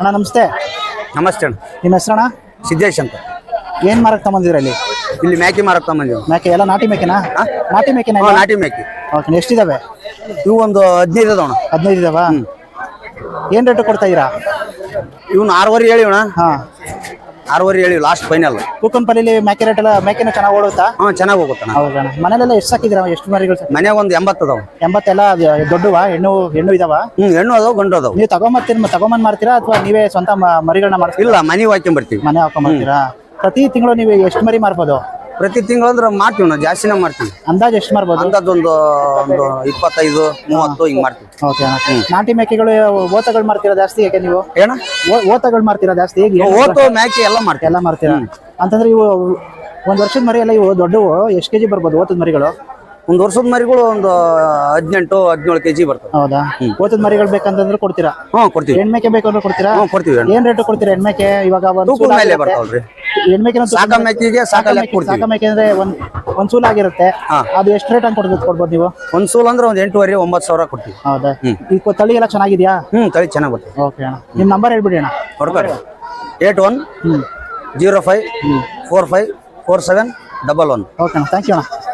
ಅಣ್ಣ ನಮಸ್ತೆ. ನಮಸ್ತೆ ಅಣ್ಣ. ನಿಮ್ಮ ಹೆಸರಣ್ಣ? ಸಿದ್ದೇಶ್ ಅಂತ. ಏನ್ ಮಾರಕ್ ತಗೊಂಡಿದ್ರಿ ಅಲ್ಲಿ ಇಲ್ಲಿ ಮೇಕೆ ಮಾರಕ್ ತಗೊಂಬಂದಿವಿ ಮೇಕೆ ಎಲ್ಲ ನಾಟಿ ಮೇಕೆನಾ? ನಾಟಿ ಮೇಕೆನಾ ನಾಟಿ ಮೇಕೆ. ಓಕೆ ಎಷ್ಟಿದಾವೆ? ಇವು ಒಂದು ಹದಿನೈದು ಅದಾವಣ ಹದಿನೈದು ಇದಾವ? ಏನ್ ರೇಟ್ ಕೊಡ್ತಾ ಇದೀರಾ ಇವ್ನು ಆರೂವರೆ ಅಣ್ಣ. ಹಾ. ಆರೂವರೆ ಹೇಳಿ ಲಾಸ್ಟ್ ಫೈನಲ್ ಕೂಕನ್ಪಲ್ಲಿ ಮೇಕೆ ರೇಟ್ ಎಲ್ಲ ಮೇಕೆನ ಚೆನ್ನಾಗಿ ಓಡುತ್ತಾ? ಹಾ ಚೆನ್ನಾಗಿ ಹೋಗುತ್ತಣ್ಣ ಹೌದಣ್ಣ. ಮನೇಲೆಲ್ಲ ಎಷ್ಟು ಸಾಕಿದ್ದೀರಾ? ಎಷ್ಟು ಮರಿಗಳು ಸಾಕಿ ಮನ್ಯಾಗ ಒಂದು ಎಂಬತ್ತು ಅದಾವ. ಎಂಬತ್ತೆಲ್ಲ ದೊಡ್ಡವ? ಹೆಣ್ಣು ಹೆಣ್ಣು ಇದಾವ? ಹ್ಮ್ ಹೆಣ್ಣು ಅದಾವ ಗಂಡು ಅದಾವ. ನೀವು ತಗೊಂಬರ್ತೀರ ತಗೊಂಬಂದ್ ಮಾಡ್ತೀರಾ ಅಥವಾ ನೀವೇ ಸ್ವಂತ ಮ- ಮರಿಗಳನ್ನ ಮಾಡ್ತೀರಾ ಇಲ್ಲ ಮನೆ ಹಾಕ್ಕೊಂಡ್ ಬರ್ತೀವಿ ಮನೆ ಹಾಕೊಂಬರ್ತೀರಾ? ಪ್ರತಿ ತಿಂಗಳು ನೀವು ಎಷ್ಟು ಮರಿ ಮಾರ್ಬೋದು? ಪ್ರತಿ ತಿಂಗಳು ಅಂದ್ರೆ ಮಾಡ್ತೀವಿ ನಾವು ಜಾಸ್ತಿನೇ ಮಾಡ್ತೀವಿ. ಅಂದಾಜು ಎಷ್ಟು ಮಾರ್ಬೋದು? ಅಂದಾಜೊಂದು ಒಂದು ಒಂದು ಇಪ್ಪತ್ತೈದು ಮೂವತ್ತು ಹಿಂಗ್ ಮಾಡ್ತೀವಿ. ಓಕೆ ನಾಟಿ ಮೇಕೆಗಳು ಓತಗಳು ಮಾಡ್ತೀರಾ ಜಾಸ್ತಿ ಯಾಕೆ ನೀವು? ಏನ? ಓತಗಳು ಮಾರ್ತೀರಾ ಜಾಸ್ತಿ? ಓತು ಮೇಕೆ ಎಲ್ಲ ಮಾಡ್ತೀವಿ ಎಲ್ಲ ಮಾಡ್ತೀರಾ ಅಂತಂದ್ರೆ ಇವು ಒಂದ್ ವರ್ಷದ ಮರಿ ಎಲ್ಲ ಇವು ದೊಡ್ಡವು ಎಷ್ಟು ಕೆಜಿ ಬರ್ಬೋದು ಓತದ ಮರಿಗಳು? ಒಂದು ವರ್ಷದ ಮರಿಗಳು ಒಂದು ಹದಿನೆಂಟು ಹದಿನೇಳು ಕೆಜಿ ಬರ್ತವೆ ಹೌದಾ? ಓತದ ಮರಿಗಳು ಬೇಕಂತಂದ್ರೆ ಕೊಡ್ತೀರಾ? ಹ್ಞೂ ಕೊಡ್ತೀವಿ. ಹೆಣ್ಮೇಕೆ ಬೇಕು ಅಂದ್ರೆ ಕೊಡ್ತೀರಾ? ಹ್ಞೂ ಕೊಡ್ತೀವಿ ಏನು ರೇಟ್ ಕೊಡ್ತೀರಾ ಹೆಣ್ಮೇಕೆ? ಇವಾಗ ಮೇಲೆ. ಬರ್ತಾವಲ್ರಿ ಹೆಣ್ಮೇಕೆನ ಕೊಡ್ತೀವಿ ಸಾಕ ಮೇಕೆ ಅಂದ್ರೆ ಒಂದ್ ಒಂದ್ ಸೂಲ್ ಆಗಿರುತ್ತೆ. ಹಾ. ಅದು ಎಷ್ಟು ರೇಟ್ ಅಂತ ಕೊಡ್ಬೋದು ಕೊಡ್ಬೋದು ನೀವು? ಒಂದ್ ಸೂಲ್ ಅಂದ್ರೆ ಒಂದು ಎಂಟೂವರೆ ಒಂಬತ್ತು ಸಾವಿರ ಕೊಡ್ತೀವಿ. ಹೌದಾ? ಈ ಕೊ- ತಳಿ ಎಲ್ಲ ಚೆನ್ನಾಗಿದ್ಯಾ? ಹ್ಮ್ ತಳಿ ಚೆನ್ನಾಗಿ ಬರ್ತದೆ. ಓಕೆ ಅಣ್ಣ. ನಿಮ್ಮ ನಂಬರ್ ಹೇಳ್ಬಿಡಿ ಅಣ್ಣ. ಹೊಡ್ಕೊರಿ eight one hmm. Zero five four five four seven double one. Okay ಅಣ್ಣ. ಥ್ಯಾಂಕ್ ಯು ಅಣ್ಣ.